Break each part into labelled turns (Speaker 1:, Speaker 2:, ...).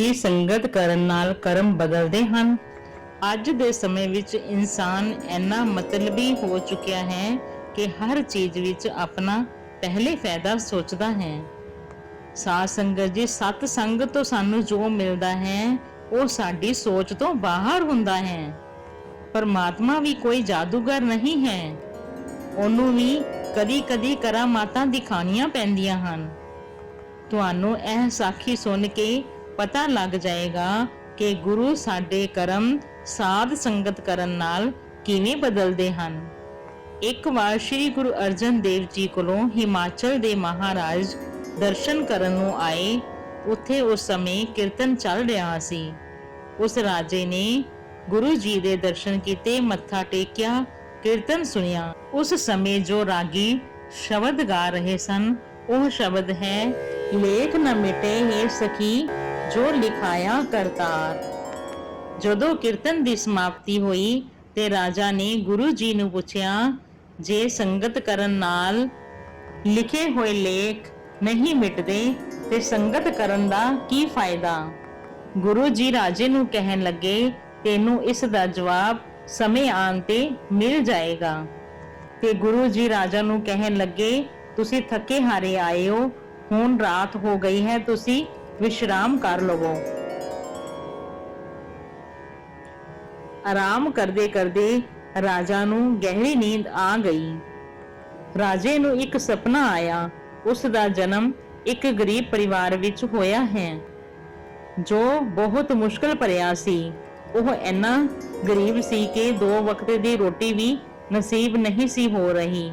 Speaker 1: ਕੀ ਸੰਗਤ ਕਰਨ ਨਾਲ ਕਰਮ ਬਦਲਦੇ ਹਨ? ਅੱਜ ਦੇ ਸਮੇਂ ਵਿੱਚ ਇਨਸਾਨ ਇੰਨਾ ਮਤਲਬੀ ਹੋ ਚੁੱਕਿਆ ਹੈ ਕਿ ਹਰ ਚੀਜ਼ ਵਿੱਚ ਆਪਣਾ ਪਹਿਲੇ ਫਾਇਦਾ ਸੋਚਦਾ ਹੈ। ਸਾਧ ਸੰਗਤ ਜੀ ਸਤ ਸੰਗ ਤੋਂ ਸਾਨੂੰ ਜੋ ਮਿਲਦਾ ਹੈ, ਉਹ ਸਾਡੀ ਸੋਚ ਤੋਂ ਬਾਹਰ ਹੁੰਦਾ ਹੈ। ਪਰਮਾਤਮਾ ਵੀ ਕੋਈ ਜਾਦੂਗਰ ਨਹੀਂ ਹੈ। ਉਹਨੂੰ ਵੀ ਕਦੀ-ਕਦੀ ਕਰਾਮਾਤਾਂ ਦਿਖਾਣੀਆਂ ਪੈਂਦੀਆਂ ਹਨ। ਤੁਹਾਨੂੰ ਇਹ ਸਾਖੀ ਸੁਣ ਕੇ ਪਤਾ ਲੱਗ ਜਾਏਗਾ ਕਿ ਗੁਰੂ ਸਾਡੇ ਕਰਮ ਸਾਧ ਸੰਗਤ ਕਰਨ ਨਾਲ ਕਿਵੇਂ ਬਦਲਦੇ ਹਨ। ਇੱਕ ਵਾਰ ਸ੍ਰੀ ਗੁਰੂ ਅਰਜਨ ਦੇਵ ਜੀ ਕੋਲੋਂ ਹਿਮਾਚਲ ਦੇ ਮਹਾਰਾਜ ਦਰਸ਼ਨ ਕਰਨ ਨੂੰ ਆਏ, ਉੱਥੇ ਉਸ ਸਮੇਂ ਕੀਰਤਨ ਚੱਲ ਰਿਹਾ ਸੀ। ਉਸ ਰਾਜੇ ਨੇ ਗੁਰੂ ਜੀ ਦੇ ਦਰਸ਼ਨ ਕੀਤੇ, ਮੱਥਾ ਟੇਕਿਆ, ਕੀਰਤਨ ਸੁਣਿਆ। ਉਸ ਸਮੇਂ ਜੋ ਰਾਗੀ ਸ਼ਬਦ ਗਾ ਰਹੇ ਸਨ, ਉਹ ਸ਼ਬਦ ਹੈ, ਲੇਖ ਨ ਮਿਟੇ ਹੈ ਸਖੀ ਜੋ ਲਿਖਾਇਆ ਕਰਤਾਰ। ਜਦੋਂ ਕੀਰਤਨ ਦੀ ਸਮਾਪਤੀ ਹੋਈ ਤੇ ਰਾਜਾ ਨੇ ਗੁਰੂ ਜੀ ਨੂੰ ਪੁੱਛਿਆ, ਜੇ ਸੰਗਤ ਕਰਨ ਨਾਲ ਲਿਖੇ ਹੋਏ ਲੇਖ ਨਹੀਂ ਮਿਟਦੇ, ਤੇ ਸੰਗਤ ਕਰਨ ਦਾ ਕੀ ਫਾਇਦਾ? ਗੁਰੂ ਜੀ ਰਾਜੇ ਨੂੰ ਕਹਿਣ ਲੱਗੇ, ਤੈਨੂੰ ਇਸ ਦਾ ਜਵਾਬ ਸਮੇਂ ਆਉਣ ਤੇ ਮਿਲ ਜਾਏਗਾ। ਤੇ ਗੁਰੂ ਜੀ ਰਾਜਾ ਨੂੰ ਕਹਿਣ ਲੱਗੇ, ਤੁਸੀਂ ਥੱਕੇ ਹਾਰੇ ਆਏ ਹੋ, ਹੁਣ ਰਾਤ ਹੋ ਗਈ ਹੈ, ਤੁਸੀਂ ਵਿਸ਼ਰਾਮ ਕਰ ਲਵੋ ਆਰਾਮ ਕਰਦੇ ਕਰਦੇ ਰਾਜਾ ਨੂੰ ਗਹਿਰੀ ਨੀਂਦ ਆ ਗਈ ਰਾਜੇ ਨੂੰ ਇੱਕ ਸੁਪਨਾ ਆਇਆ ਉਸ ਦਾ ਜਨਮ ਇੱਕ ਗਰੀਬ ਪਰਿਵਾਰ ਵਿੱਚ ਹੋਇਆ ਹੈ ਜੋ ਬਹੁਤ ਮੁਸ਼ਕਲ ਭਰਿਆ ਸੀ ਉਹ ਇੰਨਾ ਗਰੀਬ ਸੀ ਕਿ ਦੋ ਵਕਤ ਦੀ ਰੋਟੀ ਵੀ ਨਸੀਬ ਨਹੀਂ ਸੀ ਹੋ ਰਹੀ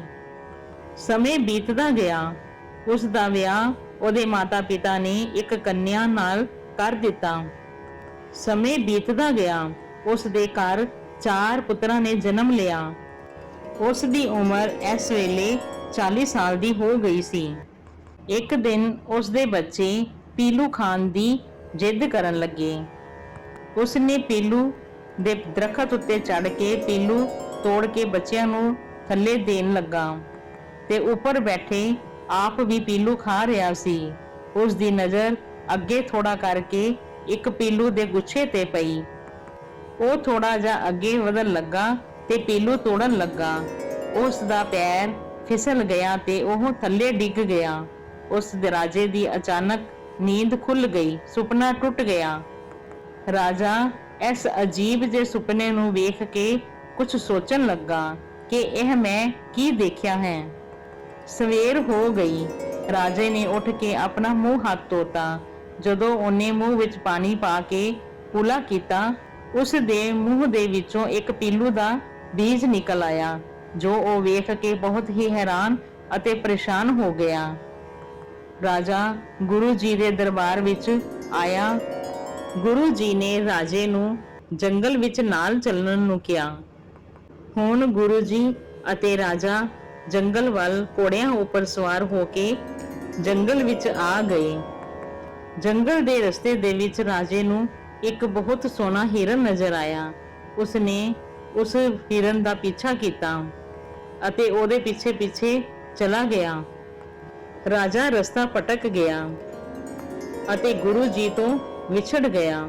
Speaker 1: ਸਮੇਂ ਬੀਤਦਾ ਗਿਆ ਉਸ ਦਾ ਵਿਆਹ ਉਹਦੇ ਮਾਤਾ-ਪਿਤਾ ਨੇ ਇੱਕ ਕੰਨਿਆ ਨਾਲ ਕਰ ਦਿੱਤਾ। ਸਮੇਂ ਬੀਤਦਾ ਗਿਆ। ਉਸ ਦੇ ਘਰ ਚਾਰ ਪੁੱਤਰਾਂ ਨੇ ਜਨਮ ਲਿਆ। ਉਸ ਦੀ ਉਮਰ ਇਸ ਵੇਲੇ 40 ਸਾਲ ਦੀ ਹੋ ਗਈ ਸੀ। ਇੱਕ ਦਿਨ ਉਸ ਦੇ ਬੱਚੇ ਪੀਲੂ ਖਾਨ ਦੀ ਜਿੱਦ ਕਰਨ ਲੱਗੇ। ਉਸ ਨੇ ਪੀਲੂ ਦੇ ਦਰਖਤ ਉੱਤੇ ਚੜ ਕੇ ਪੀਲੂ ਤੋੜ ਕੇ ਬੱਚਿਆਂ ਨੂੰ ਥੱਲੇ ਦੇਣ ਲੱਗਾ ਤੇ ਉੱਪਰ ਬੈਠੇ ਆਪ ਵੀ ਪੀਲੂ ਖਾ ਰਿਹਾ ਸੀ। ਉਸ ਦੀ ਨਜ਼ਰ ਅੱਗੇ ਥੋੜਾ ਕਰਕੇ ਇੱਕ ਪੀਲੂ ਦੇ ਗੁੱਛੇ ਤੇ ਪਈ। ਉਹ ਥੋੜਾ ਜਿਹਾ ਅੱਗੇ ਵਧਣ ਲੱਗਾ ਤੇ ਪੀਲੂ ਤੋੜਨ ਲੱਗਾ। ਉਸ ਦਾ ਪੈਰ ਫਿਸਲ ਗਿਆ ਤੇ ਉਹ ਥੱਲੇ ਡਿੱਗ ਗਿਆ। ਉਸ ਦੇ ਰਾਜੇ ਦੀ ਅਚਾਨਕ ਨੀਂਦ ਖੁੱਲ ਗਈ, ਸੁਪਨਾ ਟੁੱਟ ਗਿਆ। ਰਾਜਾ ਇਸ ਅਜੀਬ ਜੇ ਸੁਪਨੇ ਨੂੰ ਵੇਖ ਕੇ ਕੁਝ ਸੋਚਣ ਲੱਗਾ ਕਿ ਇਹ ਮੈਂ ਕੀ ਦੇਖਿਆ ਹੈ। ਸਵੇਰ ਹੋ ਗਈ। ਰਾਜੇ ਨੇ ਉੱਠ ਕੇ ਆਪਣਾ ਮੂੰਹ ਹੱਥ ਧੋਤਾ। ਜਦੋਂ ਉਹਨੇ ਮੂੰਹ ਵਿੱਚ ਪਾਣੀ ਪਾ ਕੇ ਕੁਲਾ ਕੀਤਾ, ਉਸ ਦੇ ਮੂੰਹ ਦੇ ਵਿੱਚੋਂ ਇੱਕ ਪੀਲੂ ਦਾ ਬੀਜ ਨਿਕਲ ਆਇਆ, ਜੋ ਉਹ ਵੇਖ ਕੇ ਬਹੁਤ ਹੀ ਹੈਰਾਨ ਅਤੇ ਪਰੇਸ਼ਾਨ ਹੋ ਗਿਆ। ਰਾਜਾ ਗੁਰੂ ਜੀ ਦੇ ਦਰਬਾਰ ਵਿੱਚ ਆਇਆ। ਗੁਰੂ ਜੀ ਨੇ ਰਾਜੇ ਨੂੰ ਜੰਗਲ ਵਿੱਚ ਨਾਲ ਚੱਲਣ ਨੂੰ ਕਿਹਾ। ਹੁਣ ਗੁਰੂ ਜੀ ਅਤੇ ਰਾਜਾ ਜੰਗਲ ਵੱਲ ਘੋੜਿਆਂ ਉੱਪਰ ਸਵਾਰ ਹੋ ਕੇ ਜੰਗਲ ਵਿੱਚ ਆ ਗਏ। ਜੰਗਲ ਦੇ ਰਸਤੇ ਦੇ ਵਿੱਚ ਰਾਜੇ ਨੂੰ ਇੱਕ ਬਹੁਤ ਸੋਹਣਾ ਹਿਰਨ ਨਜ਼ਰ ਆਇਆ। ਉਸਨੇ ਉਸ ਹਿਰਨ ਦਾ ਪਿੱਛਾ ਕੀਤਾ ਅਤੇ ਉਹਦੇ ਪਿੱਛੇ ਪਿੱਛੇ ਚਲਾ ਗਿਆ। ਰਾਜਾ ਰਸਤਾ ਪਟਕ ਗਿਆ ਅਤੇ ਗੁਰੂ ਜੀ ਤੋਂ ਵਿਛੜ ਗਿਆ।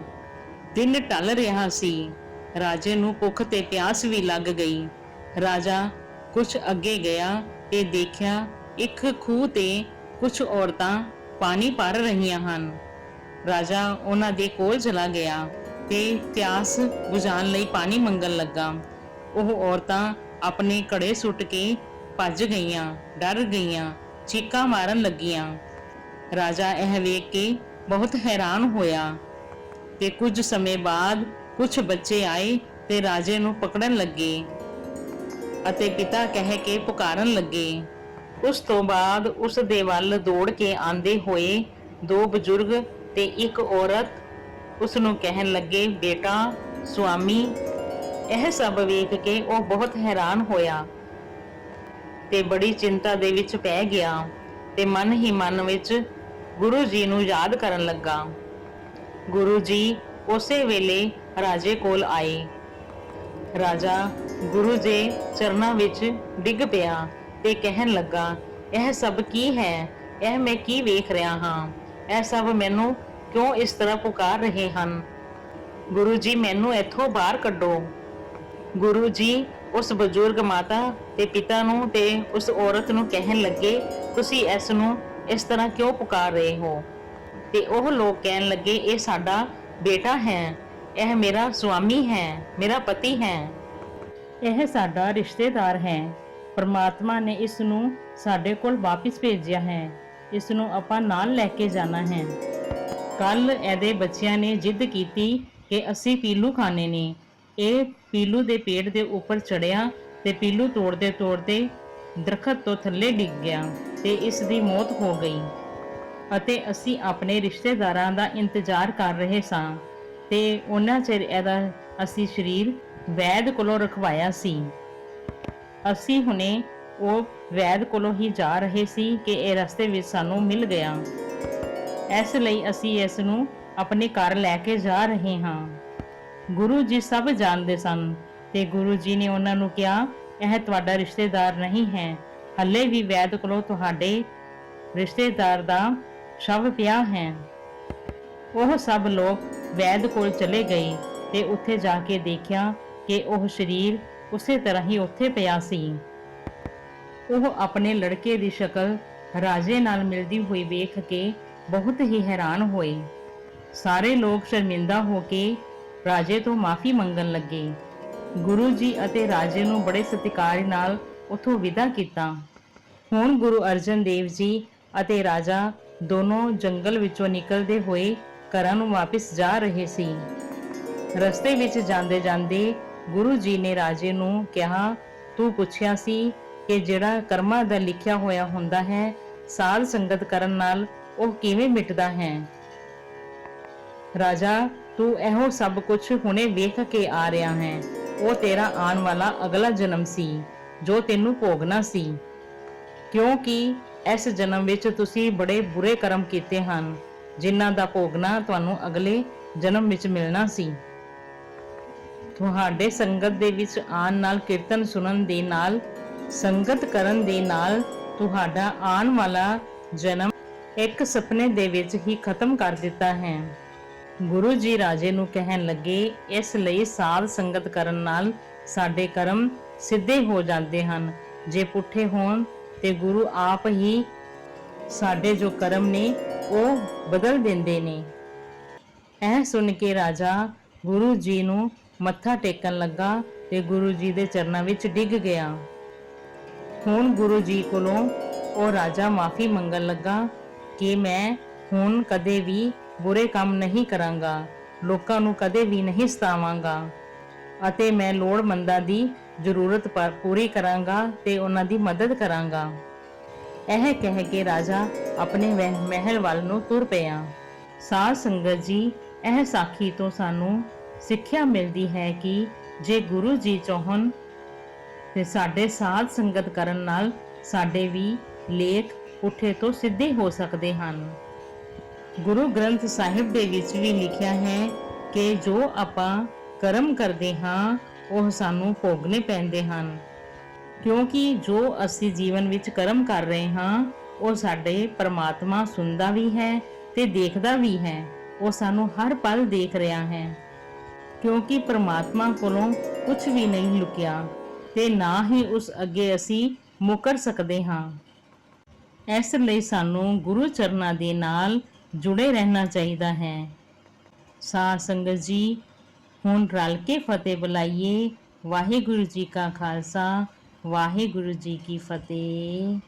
Speaker 1: ਦਿਨ ਟਲ ਰਿਹਾ ਸੀ। ਰਾਜੇ ਨੂੰ ਭੁੱਖ ਤੇ ਪਿਆਸ ਵੀ ਲੱਗ ਗਈ। ਰਾਜਾ ਕੁਝ ਅੱਗੇ ਗਿਆ ਤੇ ਦੇਖਿਆ ਇੱਕ ਖੂਹ ਤੇ ਕੁਝ ਔਰਤਾਂ ਪਾਣੀ ਭਰ ਰਹੀਆਂ ਹਨ। ਰਾਜਾ ਉਹਨਾਂ ਦੇ ਕੋਲ ਚਲਾ ਗਿਆ ਤੇ ਪਿਆਸ ਬੁਝਾਉਣ ਲਈ ਪਾਣੀ ਮੰਗਣ ਲੱਗਾ। ਉਹ ਔਰਤਾਂ ਆਪਣੇ ਘੜੇ ਸੁੱਟ ਕੇ ਭੱਜ ਗਈਆਂ, ਡਰ ਗਈਆਂ, ਚੀਕਾਂ ਮਾਰਨ ਲੱਗੀਆਂ। ਰਾਜਾ ਇਹ ਵੇਖ ਕੇ ਬਹੁਤ ਹੈਰਾਨ ਹੋਇਆ ਤੇ ਕੁਝ ਸਮੇਂ ਬਾਅਦ ਕੁਝ ਬੱਚੇ ਆਏ ਤੇ ਰਾਜੇ ਨੂੰ ਪਕੜਨ ਲੱਗੇ। ਅਤੇ ਪਿਤਾ ਕਹਿ ਕੇ ਪੁਕਾਰਨ ਲੱਗੇ। ਉਸ ਤੋਂ ਬਾਅਦ ਉਸ ਦੇ ਵੱਲ ਦੌੜ ਕੇ ਆਂਦੇ ਹੋਏ ਦੋ ਬਜ਼ੁਰਗ ਤੇ ਇੱਕ ਔਰਤ ਉਸ ਨੂੰ ਕਹਿਣ ਲੱਗੇ, ਬੇਟਾ, ਸੁਆਮੀ, ਇਹ ਸਭ ਵੇਖ ਕੇ ਉਹ ਬਹੁਤ ਹੈਰਾਨ ਹੋਇਆ ਤੇ ਬੜੀ ਚਿੰਤਾ ਦੇ ਵਿੱਚ ਪੈ ਗਿਆ ਤੇ ਮਨ ਹੀ ਮਨ ਵਿੱਚ ਗੁਰੂ ਜੀ ਨੂੰ ਯਾਦ ਕਰਨ ਲੱਗਾ। ਗੁਰੂ ਜੀ ਉਸੇ ਵੇਲੇ ਰਾਜੇ ਕੋਲ ਆਏ। ਰਾਜਾ ਗੁਰੂ ਦੇ ਚਰਨਾਂ ਵਿੱਚ ਡਿੱਗ ਪਿਆ ਤੇ ਕਹਿਣ ਲੱਗਾ, ਇਹ ਸਭ ਕੀ ਹੈ? ਇਹ ਮੈਂ ਕੀ ਵੇਖ ਰਿਹਾ ਹਾਂ? ਇਹ ਸਭ ਮੈਨੂੰ ਕਿਉਂ ਇਸ ਤਰ੍ਹਾਂ ਪੁਕਾਰ ਰਹੇ ਹਨ? ਗੁਰੂ ਜੀ, ਮੈਨੂੰ ਇੱਥੋਂ ਬਾਹਰ ਕੱਢੋ। ਗੁਰੂ ਜੀ ਉਸ ਬਜ਼ੁਰਗ ਮਾਤਾ ਤੇ ਪਿਤਾ ਨੂੰ ਤੇ ਉਸ ਔਰਤ ਨੂੰ ਕਹਿਣ ਲੱਗੇ, ਤੁਸੀਂ ਇਸ ਨੂੰ ਇਸ ਤਰ੍ਹਾਂ ਕਿਉਂ ਪੁਕਾਰ ਰਹੇ ਹੋ? ਤੇ ਉਹ ਲੋਕ ਕਹਿਣ ਲੱਗੇ, ਇਹ ਸਾਡਾ ਬੇਟਾ ਹੈ। ਇਹ ਮੇਰਾ ਸੁਆਮੀ ਹੈ, ਮੇਰਾ ਪਤੀ ਹੈ। ਇਹ ਸਾਡਾ ਰਿਸ਼ਤੇਦਾਰ ਹੈ। ਪਰਮਾਤਮਾ ਨੇ ਇਸ ਨੂੰ ਸਾਡੇ ਕੋਲ ਵਾਪਸ ਭੇਜਿਆ ਹੈ। ਇਸ ਨੂੰ ਆਪਾਂ ਨਾਲ ਲੈ ਕੇ ਜਾਣਾ ਹੈ। ਕੱਲ ਇਹਦੇ ਬੱਚਿਆਂ ਨੇ ਜਿੱਦ ਕੀਤੀ ਕਿ ਅਸੀਂ ਪੀਲੂ ਖਾਣੇ ਨੇ। ਇਹ ਪੀਲੂ ਦੇ ਪੇੜ ਦੇ ਉੱਪਰ ਚੜਿਆ ਤੇ ਪੀਲੂ ਤੋੜਦੇ ਤੋੜਦੇ ਦਰਖਤ ਤੋਂ ਥੱਲੇ ਡਿੱਗ ਗਿਆ ਤੇ ਇਸ ਦੀ ਮੌਤ ਹੋ ਗਈ। ਅਤੇ ਅਸੀਂ ਆਪਣੇ ਰਿਸ਼ਤੇਦਾਰਾਂ ਦਾ ਇੰਤਜ਼ਾਰ ਕਰ ਰਹੇ ਸਾਂ ਤੇ ਉਹਨਾਂ ਚਿਰ ਇਹਦਾ ਅਸੀਂ ਸਰੀਰ ਵੈਦ ਕੋਲੋਂ ਰਖਵਾਇਆ ਸੀ। ਅਸੀਂ ਹੁਣੇ ਉਹ ਵੈਦ ਕੋਲੋਂ ਹੀ ਜਾ ਰਹੇ ਸੀ ਕਿ ਇਹ ਰਸਤੇ ਵਿੱਚ ਸਾਨੂੰ ਮਿਲ ਗਿਆ। ਇਸ ਲਈ ਅਸੀਂ ਇਸ ਨੂੰ ਆਪਣੇ ਘਰ ਲੈ ਕੇ ਜਾ ਰਹੇ ਹਾਂ। ਗੁਰੂ ਜੀ ਸਭ ਜਾਣਦੇ ਸਨ ਤੇ ਗੁਰੂ ਜੀ ਨੇ ਉਹਨਾਂ ਨੂੰ ਕਿਹਾ, ਇਹ ਤੁਹਾਡਾ ਰਿਸ਼ਤੇਦਾਰ ਨਹੀਂ ਹੈ। ਹੱਲੇ ਵੀ ਵੈਦ ਕੋਲੋਂ ਤੁਹਾਡੇ ਰਿਸ਼ਤੇਦਾਰ ਦਾ ਸ਼ਵ ਪਿਆ ਹੈ। ਉਹ ਸਭ ਲੋਕ ਵੈਦ ਕੋਲ ਚਲੇ ਗਏ ਤੇ ਉੱਥੇ ਜਾ ਕੇ ਦੇਖਿਆ ਕਿ ਉਹ ਸਰੀਰ ਉਸੇ ਤਰ੍ਹਾਂ ਹੀ ਉੱਥੇ ਪਿਆ ਸੀ। ਉਹ ਆਪਣੇ ਲੜਕੇ ਦੀ ਸ਼ਕਲ ਰਾਜੇ ਨਾਲ ਮਿਲਦੀ ਹੋਈ ਵੇਖ ਕੇ ਬਹੁਤ ਹੀ ਹੈਰਾਨ ਹੋਏ। ਸਾਰੇ ਲੋਕ ਸ਼ਰਮਿੰਦਾ ਹੋ ਕੇ ਰਾਜੇ ਤੋਂ ਮਾਫੀ ਮੰਗਣ ਲੱਗੇ। ਗੁਰੂ ਜੀ ਅਤੇ ਰਾਜੇ ਨੂੰ ਬੜੇ ਸਤਿਕਾਰ ਨਾਲ ਉਥੋਂ ਵਿਦਾ ਕੀਤਾ। ਹੁਣ ਗੁਰੂ ਅਰਜਨ ਦੇਵ ਜੀ ਅਤੇ ਰਾਜਾ ਦੋਨੋਂ ਜੰਗਲ ਵਿੱਚੋਂ ਨਿਕਲਦੇ ਹੋਏ ਘਰਾਂ ਨੂੰ ਵਾਪਸ ਜਾ ਰਹੇ ਸੀ। ਰਸਤੇ ਵਿੱਚ ਜਾਂਦੇ ਜਾਂਦੇ ਗੁਰੂ ਜੀ ਨੇ ਰਾਜੇ ਨੂੰ ਕਿਹਾ, ਤੂੰ ਪੁੱਛਿਆ ਸੀ ਕਿ ਜਿਹੜਾ ਕਰਮਾਂ ਦਾ ਲਿਖਿਆ ਹੋਇਆ ਹੁੰਦਾ ਹੈ, ਸਾਧ ਸੰਗਤ ਕਰਨ ਨਾਲ ਉਹ ਕਿਵੇਂ ਮਿਟਦਾ ਹੈ? ਰਾਜਾ, ਤੂੰ ਇਹੋ ਸਭ ਕੁਝ ਹੁਣੇ ਵੇਖ ਕੇ ਆ ਰਿਹਾ ਹੈ। ਉਹ ਤੇਰਾ ਆਉਣ ਵਾਲਾ ਅਗਲਾ ਜਨਮ ਸੀ, ਜੋ ਤੈਨੂੰ ਭੋਗਣਾ ਸੀ। ਕਿਉਂਕਿ ਇਸ ਜਨਮ ਵਿੱਚ ਤੁਸੀਂ ਬੜੇ ਬੁਰੇ ਕਰਮ ਕੀਤੇ ਹਨ, ਜਿਨ੍ਹਾਂ ਦਾ ਭੋਗਣਾ ਤੁਹਾਨੂੰ ਅਗਲੇ ਜਨਮ ਵਿੱਚ ਮਿਲਣਾ ਸੀ। ਤੁਹਾਡੇ ਸੰਗਤ ਦੇ ਵਿੱਚ ਆਉਣ ਨਾਲ, ਕੀਰਤਨ ਸੁਣਨ ਦੇ ਨਾਲ, ਸੰਗਤ ਕਰਨ ਦੇ ਨਾਲ ਤੁਹਾਡਾ ਆਉਣ ਵਾਲਾ ਜਨਮ ਇੱਕ ਸੁਪਨੇ ਦੇ ਵਿੱਚ ਹੀ ਖਤਮ ਕਰ ਦਿੱਤਾ ਹੈ। ਗੁਰੂ ਜੀ ਰਾਜੇ ਨੂੰ ਕਹਿਣ ਲੱਗੇ, ਇਸ ਲਈ ਸਾਧ ਸੰਗਤ ਕਰਨ ਨਾਲ ਸਾਡੇ ਕਰਮ ਸਿੱਧੇ ਹੋ ਜਾਂਦੇ ਹਨ। ਜੇ ਪੁੱਠੇ ਹੋਣ, ਤੇ ਗੁਰੂ ਆਪ ਹੀ ਸਾਡੇ ਜੋ ਕਰਮ ਨੇ, ਉਹ ਬਦਲ ਦਿੰਦੇ ਨੇ। ਇਹ ਸੁਣ ਕੇ ਰਾਜਾ ਗੁਰੂ ਜੀ ਨੂੰ ਮੱਥਾ ਟੇਕਣ ਲੱਗਾ ਤੇ ਗੁਰੂ ਜੀ ਦੇ ਚਰਨਾਂ ਵਿੱਚ ਡਿੱਗ ਗਿਆ। ਹੁਣ ਗੁਰੂ ਜੀ ਕੋਲੋਂ ਉਹ ਰਾਜਾ ਮਾਫੀ ਮੰਗਣ ਲੱਗਾ ਕਿ ਮੈਂ ਹੁਣ ਕਦੇ ਵੀ ਬੁਰੇ ਕੰਮ ਨਹੀਂ ਕਰਾਂਗਾ, ਲੋਕਾਂ ਨੂੰ ਕਦੇ ਵੀ ਨਹੀਂ ਸਤਾਵਾਂਗਾ ਅਤੇ ਮੈਂ ਲੋੜਮੰਦਾਂ ਦੀ ਜ਼ਰੂਰਤ ਪਰ ਪੂਰੀ ਕਰਾਂਗਾ ਤੇ ਉਹਨਾਂ ਦੀ ਮਦਦ ਕਰਾਂਗਾ। ਇਹ ਕਹਿ ਕੇ ਰਾਜਾ ਆਪਣੇ ਵਹਿ- ਮਹਿਲ ਵੱਲ ਨੂੰ ਤੁਰ ਪਿਆ। ਸਾਧ ਸੰਗਤ ਜੀ, ਇਹ ਸਾਖੀ ਤੋਂ ਸਾਨੂੰ ਸਿੱਖਿਆ ਮਿਲਦੀ ਹੈ ਕਿ ਜੇ ਗੁਰੂ ਜੀ ਚਾਹਣ ਤੇ ਸਾਡੇ ਸਾਧ ਸੰਗਤ ਕਰਨ ਨਾਲ ਸਾਡੇ ਵੀ ਲੇਖ ਪੁੱਠੇ ਤੋਂ ਸਿੱਧੇ ਹੋ ਸਕਦੇ ਹਨ। ਗੁਰੂ ਗ੍ਰੰਥ ਸਾਹਿਬ ਦੇ ਵਿੱਚ ਵੀ ਲਿਖਿਆ ਹੈ ਕਿ ਜੋ ਆਪਾਂ ਕਰਮ ਕਰਦੇ ਹਾਂ, ਉਹ ਸਾਨੂੰ ਭੋਗਣੇ ਪੈਂਦੇ ਹਨ। ਕਿਉਂਕਿ ਜੋ ਅਸੀਂ ਜੀਵਨ ਵਿੱਚ ਕਰਮ ਕਰ ਰਹੇ ਹਾਂ, ਉਹ ਸਾਡੇ ਪਰਮਾਤਮਾ ਸੁਣਦਾ ਵੀ ਹੈ ਤੇ ਦੇਖਦਾ ਵੀ ਹੈ। ਉਹ ਸਾਨੂੰ ਹਰ ਪਲ ਦੇਖ ਰਿਹਾ ਹੈ। ਕਿਉਂਕਿ ਪਰਮਾਤਮਾ ਕੋਲੋਂ ਕੁਝ ਵੀ ਨਹੀਂ ਲੁਕਿਆ ਤੇ ਨਾ ਹੀ ਉਸ ਅੱਗੇ ਅਸੀਂ ਮੁਕਰ ਸਕਦੇ ਹਾਂ। ਇਸ ਲਈ ਸਾਨੂੰ ਗੁਰੂ ਚਰਨਾਂ ਦੇ ਨਾਲ ਜੁੜੇ ਰਹਿਣਾ ਚਾਹੀਦਾ ਹੈ। ਸਾਧ ਸੰਗਤ ਜੀ, ਹੁਣ ਰਲ ਕੇ ਫਤਿਹ ਬੁਲਾਈਏ। ਵਾਹਿਗੁਰੂ ਜੀ ਕਾ ਖਾਲਸਾ, ਵਾਹਿਗੁਰੂ ਜੀ ਕੀ ਫਤਿਹ।